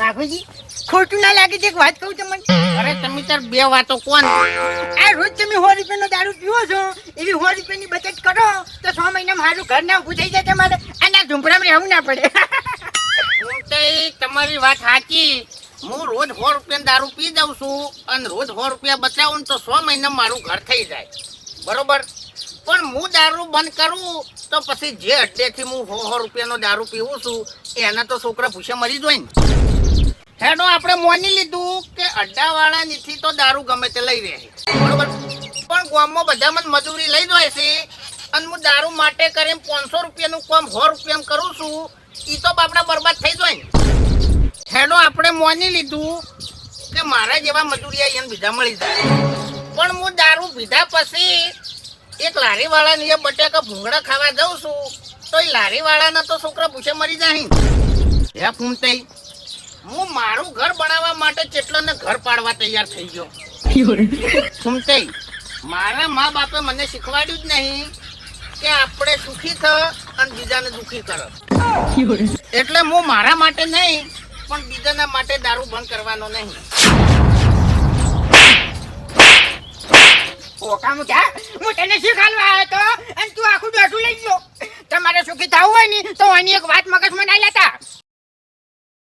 વાઘુજી ખોટું ના લાગે છે એક વાત કહું તમને. અરે તમે તાર બે વાતો કોણ? આ રોજ તમે સો રૂપિયાનો દારૂ પીવો છો એવી સો રૂપિયાની બચત કરો તો છ મહિનામાં મારું ઘર ના ઊભું થઈ જાય તમારે. અને આ ઝૂંપડામાં રહેવું ના પડે. હું તમારી વાત સાચી. હું રોજ સો રૂપિયા દારૂ પી દઉં છું અને રોજ સો રૂપિયા બચાવું ને તો સો મહિના મારું ઘર થઈ જાય. બરોબર? પણ હું દારૂ બંધ કરું, તો પછી જે અડ્ડેથી હું સો સો રૂપિયાનો દારૂ પીવું છું, એના તો છોકરા ભૂસે મરી જોઈ ને હેડો, આપણે મોની લીધું કે અડ્ડાવાળા નીથી તો દારૂ ગમે તે લઈ રહે. પણ ગામમાં બધા મને મજૂરી લઈ જાય છે. અને હું દારૂ માટે કરીને પાંચસો રૂપિયાનું કામ સો રૂપિયા કરું છું એ તો બાપડા બરબાદ થઈ જાય ને હેડો, આપણે મોની લીધું કે મારા જેવા મજૂરી અહીંયા બીજા મળી જાય. પણ હું દારૂ પીધા પછી એક લારી વાળાને એ બટાકા ભૂંગળા ખાવા જાઉં છું, તો એ લારી વાળાના તો છોકરા પૂછે મરી જાય હે ફૂમતઈ હું મારું ઘર બનાવવા માટે કેટલો ને ઘર પાડવા તૈયાર થઈ ગયો. ફૂમતઈ મારા મા બાપે મને શીખવાડ્યું જ નહીં કે આપણે સુખી થ અને બીજાને દુખી કરો. એટલે હું મારા માટે નહીં, પણ બીજાના માટે દારૂ બંધ કરવાનો નહીં. ઓકા મુઠા હું તને શીખાડવા આવ્યો તો? અને તું આખું દોઢું લઈ ગયો. તમારે સુખી થવું હોય ને, તો આની એક વાત મગજમાં ના